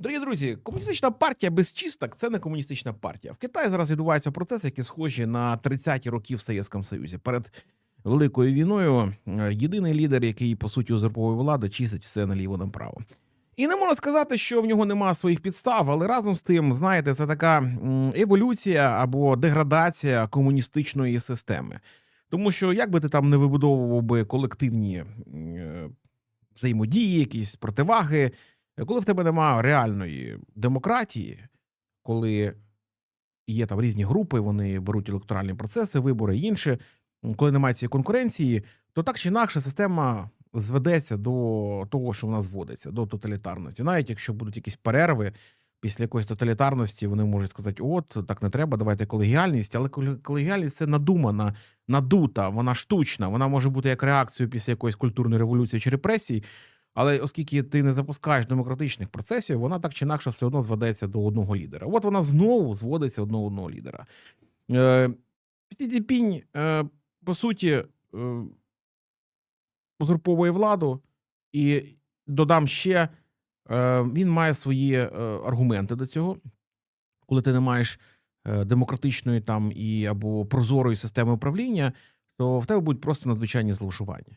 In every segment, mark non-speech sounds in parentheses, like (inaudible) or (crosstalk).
Дорогі друзі, комуністична партія без чисток це не комуністична партія. В Китаї зараз відбуваються процеси, які схожі на 30-ті роки в Совєтському Союзі. Перед великою війною е, єдиний лідер, який по суті узурповує владу, чистить все наліво направо. І не можна сказати, що в нього немає своїх підстав, але разом з тим, знаєте, це така еволюція або деградація комуністичної системи. Тому що як би ти там не вибудовував би колективні е, взаємодії, якісь противаги, коли в тебе немає реальної демократії, коли є там різні групи, вони беруть електоральні процеси, вибори і інше, коли немає цієї конкуренції, то так чи інакше система зведеться до того, що вона зводиться, до тоталітарності. Навіть якщо будуть якісь перерви після якоїсь тоталітарності, вони можуть сказати: от так не треба, давайте колегіальність, але коле- колегіальність це надумана, надута, вона штучна, вона може бути як реакцією після якоїсь культурної революції чи репресій. Але оскільки ти не запускаєш демократичних процесів, вона так чи інакше все одно зведеться до одного лідера. От вона знову зводиться до одного лідера. Е, Сі е, по суті, е, узурповує владу, і додам ще, він має свої аргументи до цього. Коли ти не маєш демократичної там і або прозорої системи управління, то в тебе будуть просто надзвичайні зловживання.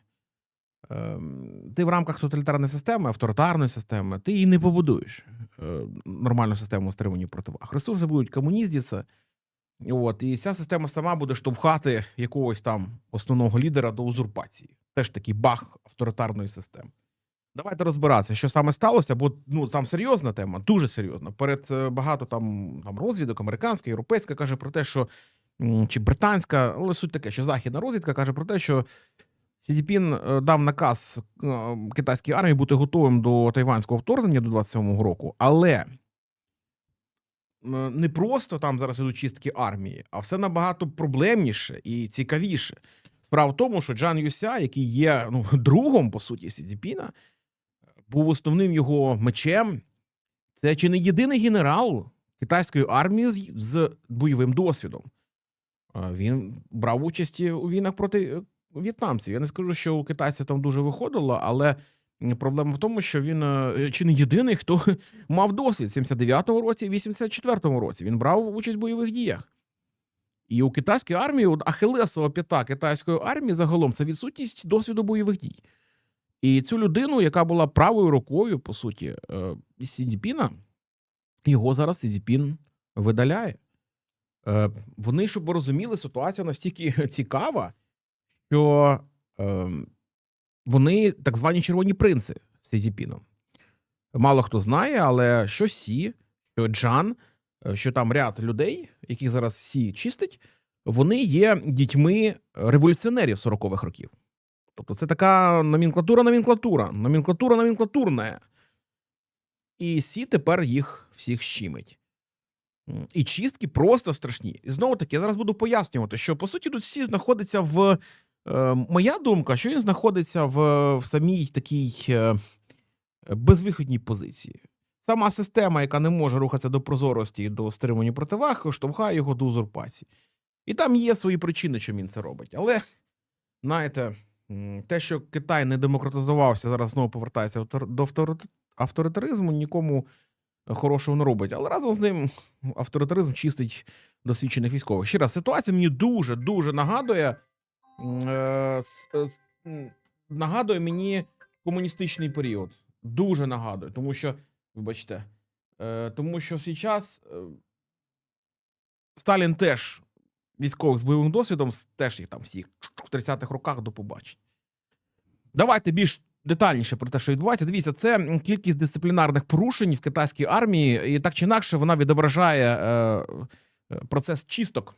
Ем, Ти в рамках тоталітарної системи, авторитарної системи, ти її не побудуєш е, нормальну систему стримування противаг. Ресурси будуть комуніздіться, от, і ця система сама буде штовхати якогось там основного лідера до узурпації. Теж такий баг авторитарної системи. Давайте розбиратися, що саме сталося, бо ну там серйозна тема, дуже серйозна. Перед е, багато там, там розвідок, американська, європейська каже про те, що чи британська, але суть таке, що західна розвідка каже про те, що Сі Цзіньпін, е, дав наказ е, китайській армії бути готовим до тайванського вторгнення до 27-го року, але е, не просто там зараз ідуть чистки армії, а все набагато проблемніше і цікавіше. Справа в тому, що Джан Юся, який є ну, (laughs) другом, по суті, Сі Цзіньпіна, був основним його мечем. Це чи не єдиний генерал китайської армії з, з бойовим досвідом. Він брав участь у війнах проти в'єтнамців. Я не скажу, що у китайців там дуже виходило, але проблема в тому, що він е, чи не єдиний, хто (laughs) мав досвід в 79-му році і 84-му році. Він брав участь в бойових діях. І у китайській армії, от ахилесова п'ята китайської армії загалом це відсутність досвіду бойових дій. І цю людину, яка була правою рукою, по суті, е, Сідіпіна, його зараз Сідіпін видаляє. Е, Вони, щоб ви розуміли, ситуація настільки (laughs) цікава, що е, вони так звані червоні принци з Сідіпіном. Мало хто знає, але що Сі, що Джан, е, що там ряд людей, яких зараз Сі чистить, вони є дітьми революціонерів 40-х років. Тобто це така номенклатура, номенклатура, номенклатура номенклатурна. І Сі тепер їх всіх щимить. І чистки просто страшні. І знову таки, я зараз буду пояснювати, що по суті тут всі знаходиться в. Е, моя думка, що він знаходиться в, в самій такій е, безвиходній позиції. Сама система, яка не може рухатися до прозорості і до стримування противаг, штовхає його до узурпації. І там є свої причини, чому він це робить. Але, знаєте, те, що Китай не демократизувався, зараз знову повертається до авторитаризму, нікому хорошого не робить. Але разом з ним авторитаризм чистить досвідчених військових. Ще раз, ситуація мені дуже дуже нагадує. Е, е, Нагадує мені комуністичний період. Дуже нагадує, тому що, вибачте, е, тому що зараз Сталін теж військових з бойовим досвідом, теж їх там всіх в 30-х роках до побачення. Давайте більш детальніше про те, що відбувається. Дивіться, це кількість дисциплінарних порушень в китайській армії, і так чи інакше вона відображає е, процес чисток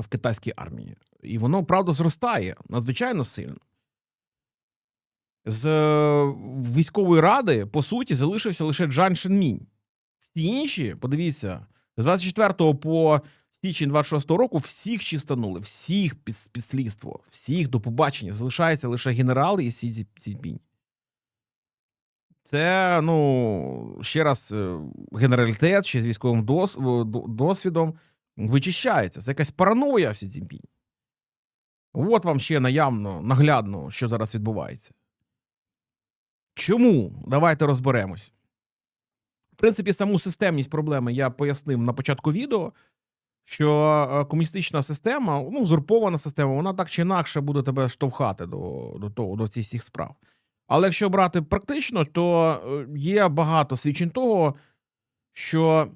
в китайській армії. І воно, правда, зростає надзвичайно сильно. З е, військової ради, по суті, залишився лише Джан Шенмінь. Всі інші, подивіться, з 24 по січень 26 року всіх чистанули, всіх під, під всіх до побачення. Залишається лише генерал і Сі Цзі- Цзіньпінь. Це, ну, ще раз, е, генералітет ще з військовим досвідом вичищається. Це якась параноя в Сі Цзіньпінь. От вам ще наявно, наглядно, що зараз відбувається. Чому? Давайте розберемось. В принципі, саму системність проблеми я пояснив на початку відео, що е, комуністична система, ну, узурпована система, вона так чи інакше буде тебе штовхати до, до того, до цих всіх справ. Але якщо брати практично, то е, є багато свідчень того, що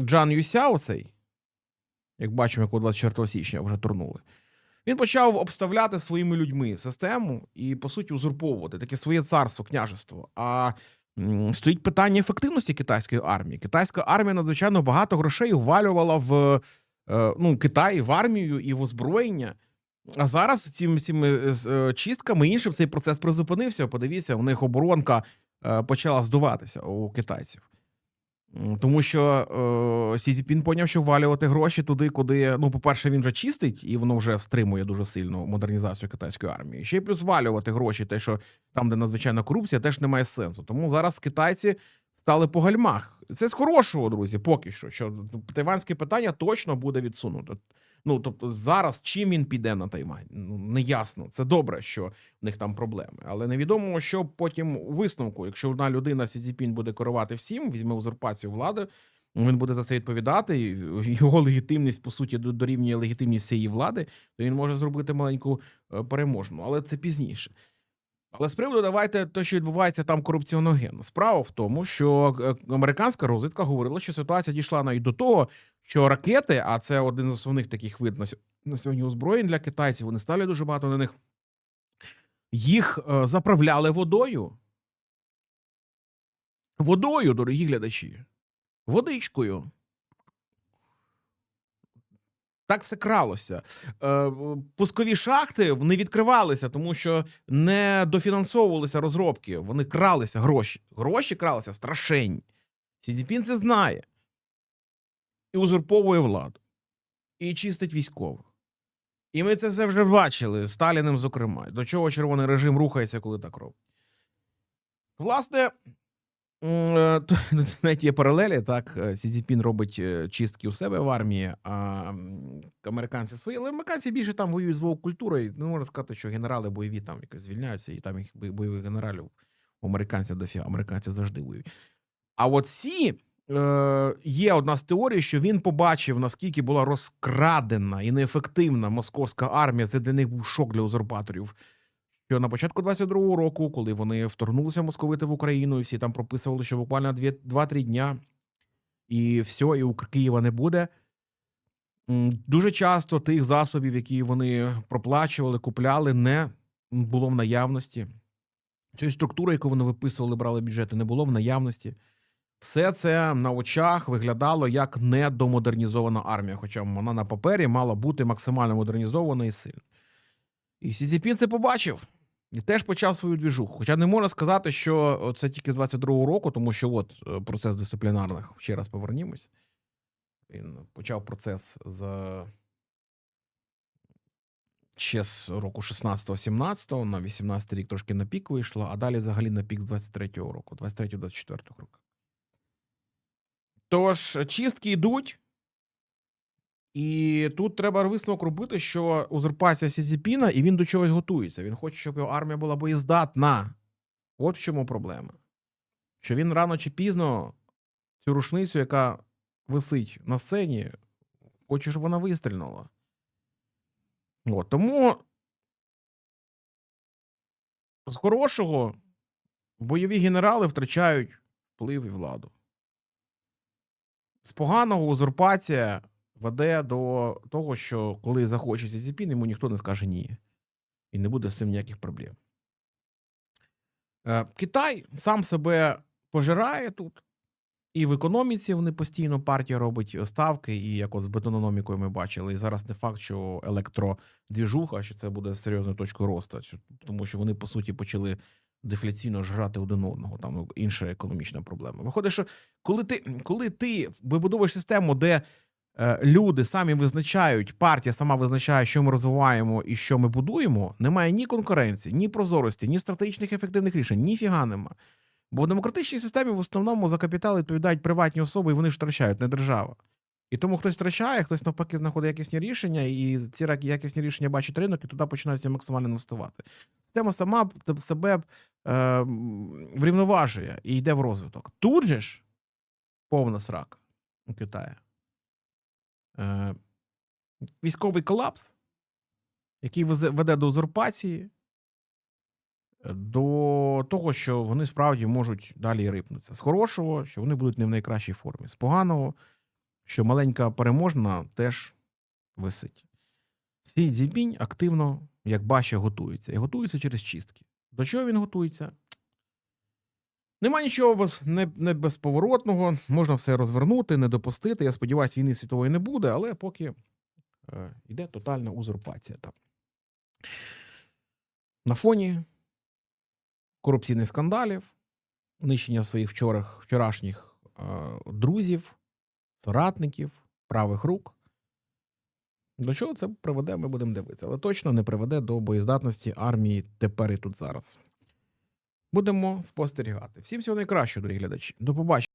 Джан Юся, оцей, як бачимо, якого 24 січня вже турнули, він почав обставляти своїми людьми систему і, по суті, узурповувати таке своє царство, княжество. А стоїть питання ефективності китайської армії. Китайська армія надзвичайно багато грошей ввалювала в е, ну, Китай, в армію і в озброєння. А зараз цими цими е, чистками іншим цей процес призупинився. Подивіться, у них оборонка е, почала здуватися у китайців. Тому що е, Сі поняв, що валювати гроші туди, куди, ну, по-перше, він вже чистить, і воно вже стримує дуже сильно модернізацію китайської армії. Ще й плюс валювати гроші, те, що там, де надзвичайна корупція, теж немає сенсу. Тому зараз китайці стали по гальмах. Це з хорошого, друзі, поки що. Що тайванське питання точно буде відсунуто. Ну тобто, зараз чим він піде на Тайвань? Ну неясно. Це добре, що в них там проблеми, але невідомо, що потім у висновку, якщо одна людина Сі Цзіпін буде керувати всім, візьме узурпацію влади. Він буде за це відповідати. Його легітимність по суті дорівнює легітимність цієї влади, то він може зробити маленьку е, переможну, але це пізніше. Але з приводу давайте те, що відбувається там корупціоногенно. Справа в тому, що е, американська розвідка говорила, що ситуація дійшла навіть до того, що ракети, а це один з основних таких вид на сьогодні озброєнь для китайців, вони ставлять дуже багато на них. Їх е, заправляли водою. Водою, дорогі глядачі. Водичкою. Так все кралося. Е, Пускові шахти не відкривалися, тому що не дофінансовувалися розробки. Вони кралися гроші. Гроші кралися страшенні. Сідіпін це знає. І узурповує владу. І чистить військових. І ми це все вже бачили Сталіним, зокрема. До чого червоний режим рухається, коли так робить. Власне, тут навіть є паралелі, так. е, робить е, чистки у себе в армії, а американці свої, але американці більше там воюють з вовк-культурою. Не можна сказати, що генерали бойові там якось звільняються, і там їх бойових генералів у американців дофіга. Американці завжди воюють. А от Сі е, є одна з теорій, що він побачив, наскільки була розкрадена і неефективна московська армія. Це для них був шок для узурпаторів. Що на початку 22-го року, коли вони вторгнулися московити в Україну, і всі там прописували, що буквально 2-3 дня, і все, і у Києва не буде. Дуже часто тих засобів, які вони проплачували, купляли, не було в наявності. Цієї структури, яку вони виписували, брали бюджети, не було в наявності. Все це на очах виглядало як недомодернізована армія, хоча вона на папері мала бути максимально модернізована і сильна. І Сі Цзіпін це побачив і теж почав свою двіжуху. Хоча не можна сказати, що це тільки з 22-го року, тому що от е, процес дисциплінарних, ще раз повернімось. Він почав процес з ще з року 16-17, на 18 рік трошки на пік вийшло, а далі взагалі на пік з 23-го року, 23-24 року. Тож, чистки йдуть. І тут треба висновок робити, що узурпація Сізіпіна, і він до чогось готується. Він хоче, щоб його армія була боєздатна. От в чому проблема. Що він рано чи пізно цю рушницю, яка висить на сцені, хоче, щоб вона вистрільнула. От, тому з хорошого бойові генерали втрачають вплив і владу. З поганого узурпація веде до того, що коли захоче Сізіпін, йому ніхто не скаже ні. І не буде з цим ніяких проблем. Е, Китай сам себе пожирає тут. І в економіці вони постійно партія робить ставки, і як от з бетономікою ми бачили. І зараз не факт, що електродвіжуха, що це буде серйозною точкою росту, тому що вони по суті почали дефляційно жрати один одного. Там інша економічна проблема. Виходить, що коли ти, коли ти вибудовуєш систему, де люди самі визначають, партія сама визначає, що ми розвиваємо і що ми будуємо, немає ні конкуренції, ні прозорості, ні стратегічних ефективних рішень, ніфіга нема. Бо в демократичній системі в основному за капітал відповідають приватні особи, і вони втрачають, не держава. І тому хтось втрачає, хтось навпаки знаходить якісні рішення, і ці якісні рішення бачить ринок, і туди починається максимально інвестувати. Система сама себе е, врівноважує і йде в розвиток. Тут же ж повна срака у Китаї. Е, військовий колапс, який веде до узурпації, е, до того, що вони справді можуть далі рипнутися. З хорошого, що вони будуть не в найкращій формі. З поганого, що маленька переможна теж висить. Сі Цзіньпінь активно, як бачить, готується. І готується через чистки. До чого він готується? Нема нічого без, не, не безповоротного, можна все розвернути, не допустити. Я сподіваюся, війни світової не буде, але поки е, йде тотальна узурпація там. На фоні корупційних скандалів, нищення своїх вчорах, вчорашніх е, друзів, соратників, правих рук. До чого це приведе, ми будемо дивитися, але точно не приведе до боєздатності армії тепер і тут зараз. Будемо спостерігати. Всім всього найкращого, дорогі глядачі. До побачення.